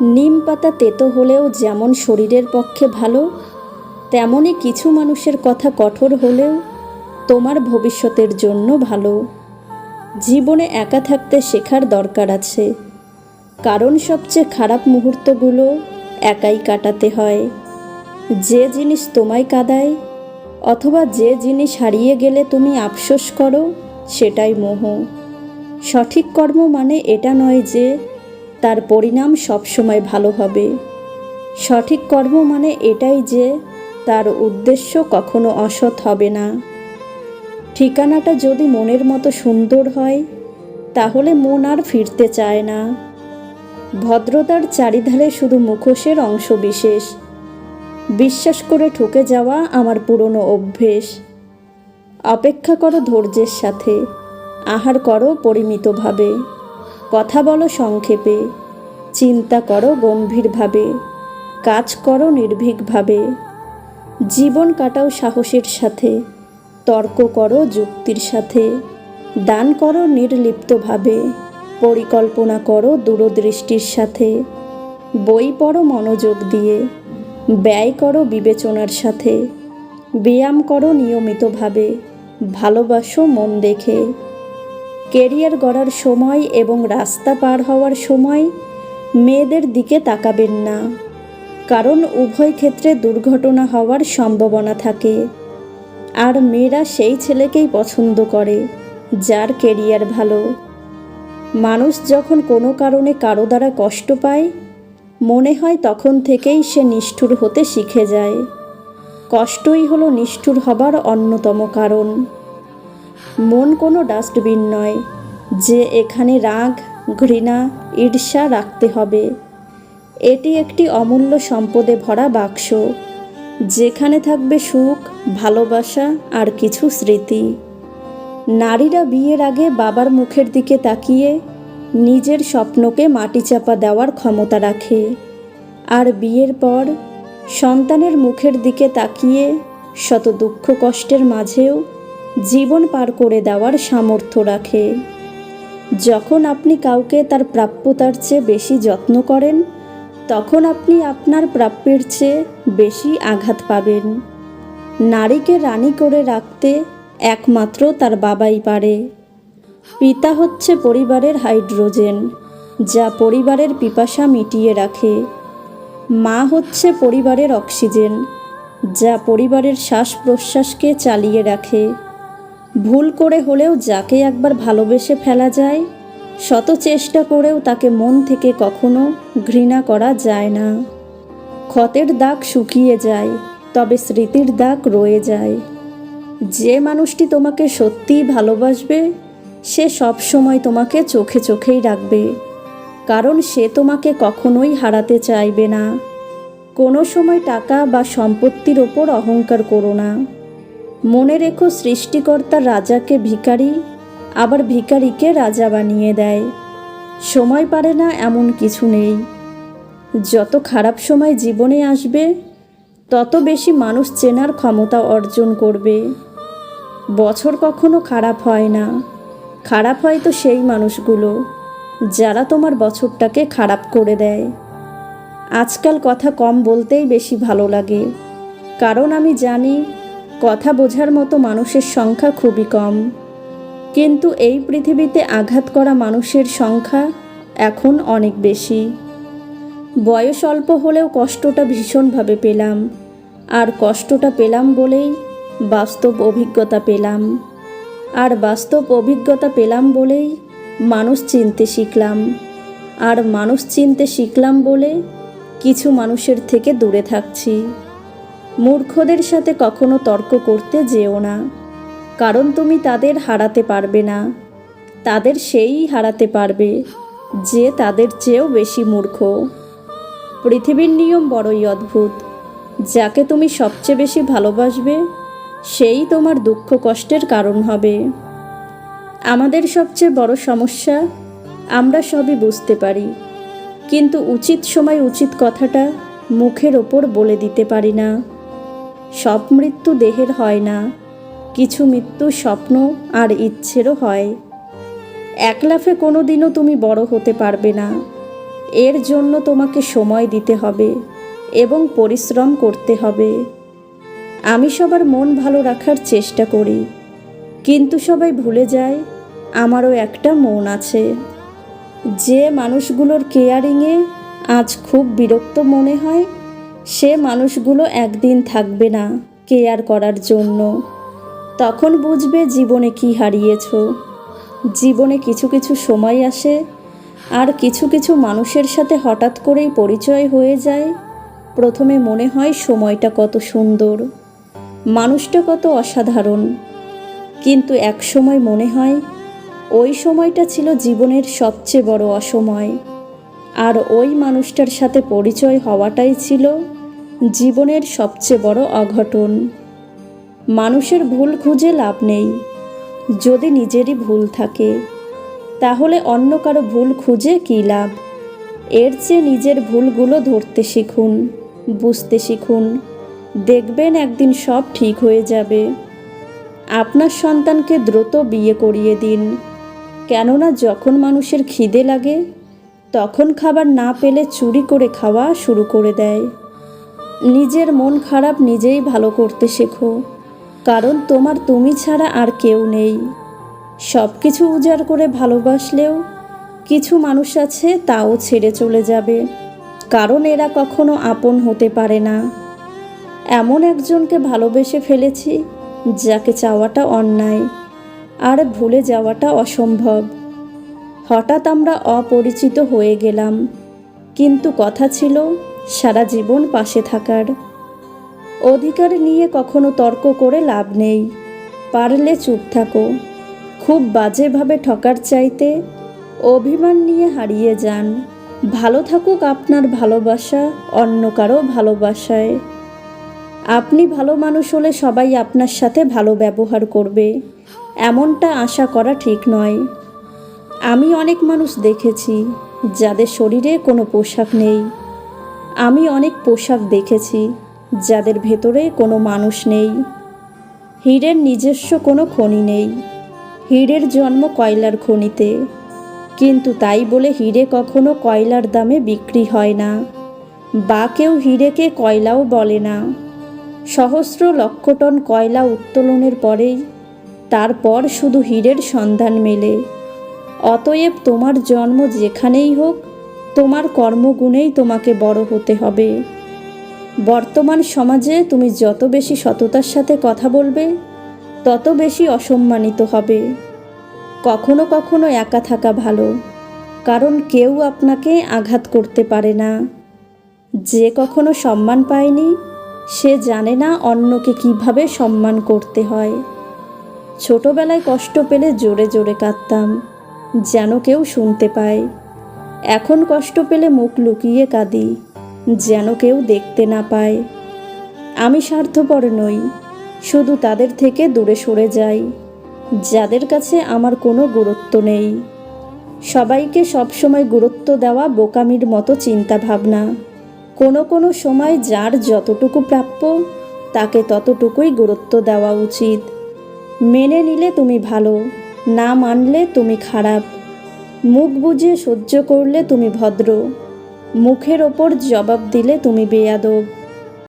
নিম পাতা তেতো হলেও যেমন শরীরের পক্ষে ভালো তেমনই কিছু মানুষের কথা কঠোর হলেও তোমার ভবিষ্যতের জন্য ভালো। জীবনে একা থাকতে শেখার দরকার আছে। কারণ সবচেয়ে খারাপ মুহূর্তগুলো একাই কাটাতে হয়। যে জিনিস তোমায় কাদায়, অথবা যে জিনিস হারিয়ে গেলে তুমি আফসোস করো, সেটাই মোহ। সঠিক কর্ম মানে এটা নয় যে তার পরিণাম সবসময় ভালো হবে। সঠিক কর্ম মানে এটাই যে তার উদ্দেশ্য কখনো অসৎ হবে না। ঠিকানাটা যদি মনের মতো সুন্দর হয়, তাহলে মন আর ফিরতে চায় না। ভদ্রতার চারিধারে শুধু মুখোশের অংশ বিশেষ। বিশ্বাস করে ঠকে যাওয়া আমার পুরনো অভ্যেস। অপেক্ষা করো ধৈর্যের সাথে, আহার করো পরিমিতভাবে। কথা বলো সংক্ষেপে, চিন্তা করো গম্ভীরভাবে, কাজ করো নির্ভীকভাবে, জীবন কাটাও সাহসের সাথে, তর্ক করো যুক্তির সাথে, দান করো নির্লিপ্তভাবে, পরিকল্পনা করো দূরদৃষ্টির সাথে, বই পড়ো মনোযোগ দিয়ে, ব্যয় করো বিবেচনার সাথে, ব্যায়াম করো নিয়মিতভাবে, ভালোবাসো মন দেখে। কেরিয়ার গড়ার সময় এবং রাস্তা পার হওয়ার সময় মেয়েদের দিকে তাকাবেন না। কারণ উভয় ক্ষেত্রে দুর্ঘটনা হওয়ার সম্ভাবনা থাকে। আর মেয়েরা সেই ছেলেকেই পছন্দ করে, যার কেরিয়ার ভালো। মানুষ যখন কোনো কারণে কারও দ্বারা কষ্ট পায়, মনে হয় তখন থেকেই সে নিষ্ঠুর হতে শিখে যায়। কষ্টই হলো নিষ্ঠুর হবার অন্যতম কারণ। মন কোনো ডাস্টবিন নয়, যে এখানে রাগ, ঘৃণা, ঈর্ষা রাখতে হবে। এটি একটি অমূল্য সম্পদে ভরা বাক্স, যেখানে থাকবে সুখ, ভালোবাসা আর কিছু স্মৃতি। নারীরা বিয়ের আগে বাবার মুখের দিকে তাকিয়ে নিজের স্বপ্নকে মাটি চাপা দেওয়ার ক্ষমতা রাখে, আর বিয়ের পর সন্তানের মুখের দিকে তাকিয়ে শত দুঃখ কষ্টের মাঝেও জীবন পার করে দেওয়ার সামর্থ্য রাখে। যখন আপনি কাউকে তার প্রাপ্যতার চেয়ে বেশি যত্ন করেন, তখন আপনি আপনার প্রাপ্যের চেয়ে বেশি আঘাত পাবেন। নারীকে রানী করে রাখতে একমাত্র তার বাবাই পারে। পিতা হচ্ছে পরিবারের হাইড্রোজেন, যা পরিবারের পিপাসা মিটিয়ে রাখে। মা হচ্ছে পরিবারের অক্সিজেন, যা পরিবারের শ্বাস প্রশ্বাসকে চালিয়ে রাখে। ভুল করে হলেও যাকে একবার ভালোবেসে ফেলা যায়, শত চেষ্টা করেও তাকে মন থেকে কখনো ঘৃণা করা যায় না। ক্ষতের দাগ শুকিয়ে যায়, তবে স্মৃতির দাগ রয়ে যায়। যে মানুষটি তোমাকে সত্যিই ভালোবাসবে, সে সব সময় তোমাকে চোখে চোখেই রাখবে। কারণ সে তোমাকে কখনোই হারাতে চাইবে না। কোনো সময় টাকা বা সম্পত্তির ওপর অহংকার করো না। মনে রেখো সৃষ্টিকর্তা রাজাকে ভিখারি, আবার ভিখারিকে রাজা বানিয়ে দেয়। সময় পারে না এমন কিছু নেই। যত খারাপ সময় জীবনে আসবে, তত বেশি মানুষ চেনার ক্ষমতা অর্জন করবে। বছর কখনো খারাপ হয় না। খারাপ হয় তো সেই মানুষগুলো, যারা তোমার বছরটাকে খারাপ করে দেয়। আজকাল কথা কম বলতেই বেশি ভালো লাগে। কারণ আমি জানি কথা বোঝার মতো মানুষের সংখ্যা খুবই কম। কিন্তু এই পৃথিবীতে আঘাত করা মানুষের সংখ্যা এখন অনেক বেশি। বয়স অল্প হলেও কষ্টটা ভীষণভাবে পেলাম। আর কষ্টটা পেলাম বলেই বাস্তব অভিজ্ঞতা পেলাম। আর বাস্তব অভিজ্ঞতা পেলাম বলেই মানুষ চিনতে শিখলাম। আর মানুষ চিনতে শিখলাম বলে কিছু মানুষের থেকে দূরে থাকছি। মূর্খদের সাথে কখনো তর্ক করতে যেও না। কারণ তুমি তাদের হারাতে পারবে না। তাদের সেই হারাতে পারবে, যে তাদের চেয়েও বেশি মূর্খ। পৃথিবীর নিয়ম বড়ই অদ্ভুত। যাকে তুমি সবচেয়ে বেশি ভালোবাসবে, সেই তোমার দুঃখ কষ্টের কারণ হবে। আমাদের সবচেয়ে বড় সমস্যা, আমরা সবই বুঝতে পারি। কিন্তু উচিত সময় উচিত কথাটা মুখের ওপর বলে দিতে পারি না। সব মৃত্যু দেহের হয় না, কিছু মৃত্যু স্বপ্ন আর ইচ্ছেরও হয়। এক লাফে কোনো দিনও তুমি বড় হতে পারবে না। এর জন্য তোমাকে সময় দিতে হবে এবং পরিশ্রম করতে হবে। আমি সবার মন ভালো রাখার চেষ্টা করি, কিন্তু সবাই ভুলে যায়, আমারও একটা মন আছে। যে মানুষগুলোর কেয়ারিংয়ে আজ খুব বিরক্ত মনে হয় সে মানুষগুলো একদিন থাকবে না কেয়ার করার জন্য। তখন বুঝবে জীবনে কি হারিয়েছ। জীবনে কিছু কিছু সময় আসে, আর কিছু কিছু মানুষের সাথে হঠাৎ করেই পরিচয় হয়ে যায়। প্রথমে মনে হয় সময়টা কত সুন্দর, মানুষটা কত অসাধারণ। কিন্তু এক সময় মনে হয়, ওই সময়টা ছিল জীবনের সবচেয়ে বড় অসময়। আর ওই মানুষটার সাথে পরিচয় হওয়াটাই ছিল জীবনের সবচেয়ে বড় অঘটন। মানুষের ভুল খুঁজে লাভ নেই। যদি নিজেরই ভুল থাকে, তাহলে অন্য কারও ভুল খুঁজে কী লাভ? এর চেয়ে নিজের ভুলগুলো ধরতে শিখুন, বুঝতে শিখুন। দেখবেন একদিন সব ঠিক হয়ে যাবে। আপনার সন্তানকে দ্রুত বিয়ে করিয়ে দিন। কেননা যখন মানুষের খিদে লাগে, তখন খাবার না পেলে চুরি করে খাওয়া শুরু করে দেয়। নিজের মন খারাপ নিজেই ভালো করতে শেখো। কারণ তোমার তুমি ছাড়া আর কেউ নেই। সব কিছু উজাড় করে ভালোবাসলেও কিছু মানুষ আছে তাও ছেড়ে চলে যাবে। কারণ এরা কখনো আপন হতে পারে না। এমন একজনকে ভালোবেসে ফেলেছি যাকে চাওয়াটা অন্যায় আর ভুলে যাওয়াটা অসম্ভব। হঠাৎ আমরা অপরিচিত হয়ে গেলাম। কিন্তু কথা ছিল সারা জীবন পাশে থাকার। অধিকার নিয়ে কখনো তর্ক করে লাভ নেই। পারলে চুপ থাকো। খুব বাজেভাবে ঠকার চাইতে অভিমান নিয়ে হারিয়ে যান। ভালো থাকুক আপনার ভালোবাসা, অন্য কারও ভালোবাসায়। আপনি ভালো মানুষ হলে সবাই আপনার সাথে ভালো ব্যবহার করবে। এমনটা আশা করা ঠিক নয়। আমি অনেক মানুষ দেখেছি, যাদের শরীরে কোনো পোশাক নেই। আমি অনেক পোশাক দেখেছি যাদের ভেতরে কোনো মানুষ নেই। হীরের নিজস্ব কোনো খনি নেই। হীরের জন্ম কয়লার খনিতে। কিন্তু তাই বলে হিরে কখনো কয়লার দামে বিক্রি হয় না। বা কেউ হিরেকে কয়লাও বলে না। সহস্র লক্ষ টন কয়লা উত্তোলনের পরেই তারপর শুধু হীরের সন্ধান মেলে। অতএব তোমার জন্ম যেখানেই হোক তোমার কর্মগুণেই তোমাকে বড় হতে হবে। বর্তমান সমাজে তুমি যত বেশি সততার সাথে কথা বলবে, তত বেশি অসম্মানিত হবে। কখনো কখনো একা থাকা ভালো, কারণ কেউ আপনাকে আঘাত করতে পারে না। যে কখনো সম্মান পায়নি, সে জানে না অন্যকে কীভাবে সম্মান করতে হয়। ছোটবেলায় কষ্ট পেলে জোরে জোরে কাঁদতাম, যেন কেউ শুনতে পায়। এখন কষ্ট পেলে মুখ লুকিয়ে কাঁদি, যেন কেউ দেখতে না পায়। আমি স্বার্থপর নই, শুধু তাদের থেকে দূরে সরে যাই, যাদের কাছে আমার কোনো গুরুত্ব নেই। সবাইকে সবসময় গুরুত্ব দেওয়া বোকামির মতো চিন্তা ভাবনা কোনো কোনো সময় যার যতটুকু প্রাপ্য, তাকে ততটুকুই গুরুত্ব দেওয়া উচিত। মেনে নিলে তুমি ভালো, না মানলে তুমি খারাপ। মুখ বুঝে সহ্য করলে তুমি ভদ্র। মুখের ওপর জবাব দিলে তুমি বেয়াদব।